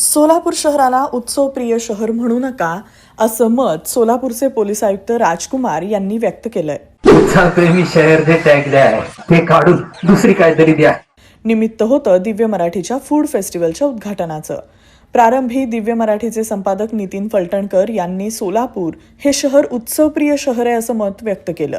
सोलापूर शहराला उत्सवप्रिय शहर म्हणू नका असं मत सोलापूरचे पोलीस आयुक्त राजकुमार यांनी व्यक्त केलंय. उत्साहप्रेमी शहर जे टॅग आहे ते काढून दुसरी काहीतरी द्या. निमित्त होतं दिव्य मराठीच्या फूड फेस्टिवलच्या उद्घाटनाचं. प्रारंभी दिव्य मराठीचे संपादक नितीन फलटणकर यांनी सोलापूर हे शहर उत्सवप्रिय शहर आहे असं मत व्यक्त केलं.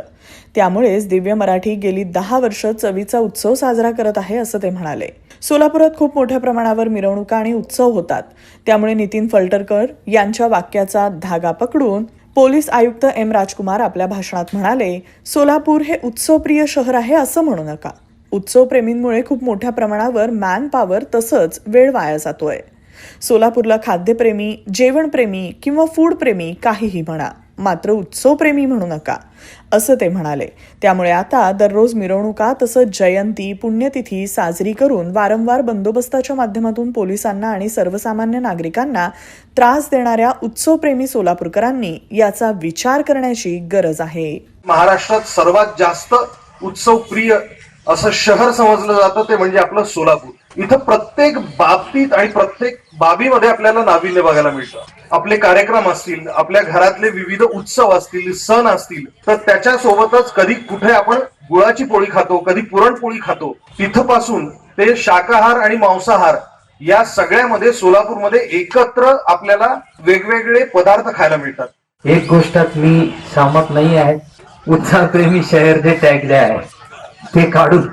त्यामुळेच दिव्य मराठी गेली दहा वर्ष चवीचा उत्सव साजरा करत आहे असं ते म्हणाले. सोलापुरात खूप मोठ्या प्रमाणावर मिरवणुका आणि उत्सव होतात. त्यामुळे नितीन फलटणकर यांच्या वाक्याचा धागा पकडून पोलीस आयुक्त एम राजकुमार आपल्या भाषणात म्हणाले सोलापूर हे उत्सवप्रिय शहर आहे असं म्हणू नका. उत्सवप्रेमींमुळे खूप मोठ्या प्रमाणावर मॅन पॉवर तसंच वेळ वाया जातोय. सोलापूरला खाद्यप्रेमी जेवणप्रेमी किंवा फूड प्रेमी काहीही म्हणा मात्र उत्सवप्रेमी म्हणू नका असं ते म्हणाले. त्यामुळे आता दररोज मिरवणुका तसंच जयंती पुण्यतिथी साजरी करून वारंवार बंदोबस्ताच्या माध्यमातून पोलिसांना आणि सर्वसामान्य नागरिकांना त्रास देणाऱ्या उत्सवप्रेमी सोलापूरकरांनी याचा विचार करण्याची गरज आहे. महाराष्ट्रात सर्वात जास्त उत्सव प्रिय असं शहर समजलं जातं ते म्हणजे आपलं सोलापूर. इथं प्रत्येक बाबतीत आणि प्रत्येक बाबीमध्ये आपल्याला नाविन्य बघायला मिळतं. आपले कार्यक्रम असतील आपल्या घरातले विविध उत्सव असतील सण असतील तर त्याच्यासोबतच कधी कुठे आपण गुळाची पोळी खातो कधी पुरणपोळी खातो तिथपासून ते शाकाहार आणि मांसाहार या सगळ्यामध्ये सोलापूरमध्ये एकत्र आपल्याला वेगवेगळे पदार्थ खायला मिळतात. एक गोष्टात मी सहमत नाही आहे. उत्साहप्रेमी शहर जे टॅगले आहे. ते काढून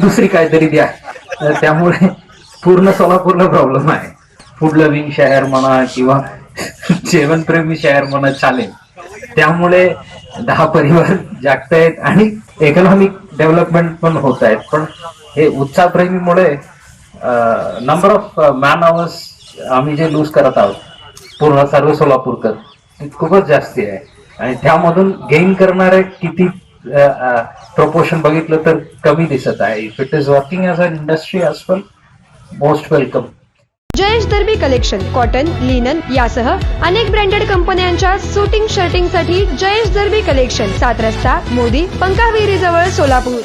दुसरी काहीतरी द्या. तर त्यामुळे पूर्ण सोलापूरला प्रॉब्लेम आहे. फूड लव्हिंग शहर म्हणा किंवा जेवणप्रेमी शहर म्हणा चालेल. त्यामुळे दहा परिवार जागतायत आणि इकॉनॉमिक डेव्हलपमेंट पण होत आहेत. पण हे उत्साहप्रेमीमुळे नंबर ऑफ मॅन आवर्स आम्ही जे लूज करत आहोत पूर्ण सर्व सोलापूरकर खूपच जास्ती आहे. आणि त्यामधून गेन करणारे किती प्रपोर्शन बघितलं तर कमी दिसत आहे. If it is working as an industry as well most welcome Jayesh Derby collection cotton linen यासह अनेक ब्रँडेड कंपन्यांच्या सुटिंग शर्टिंगसाठी जयेश दर्बी कलेक्शन सात रस्ता मोदी पंकाविरी जवळ सोलापूर.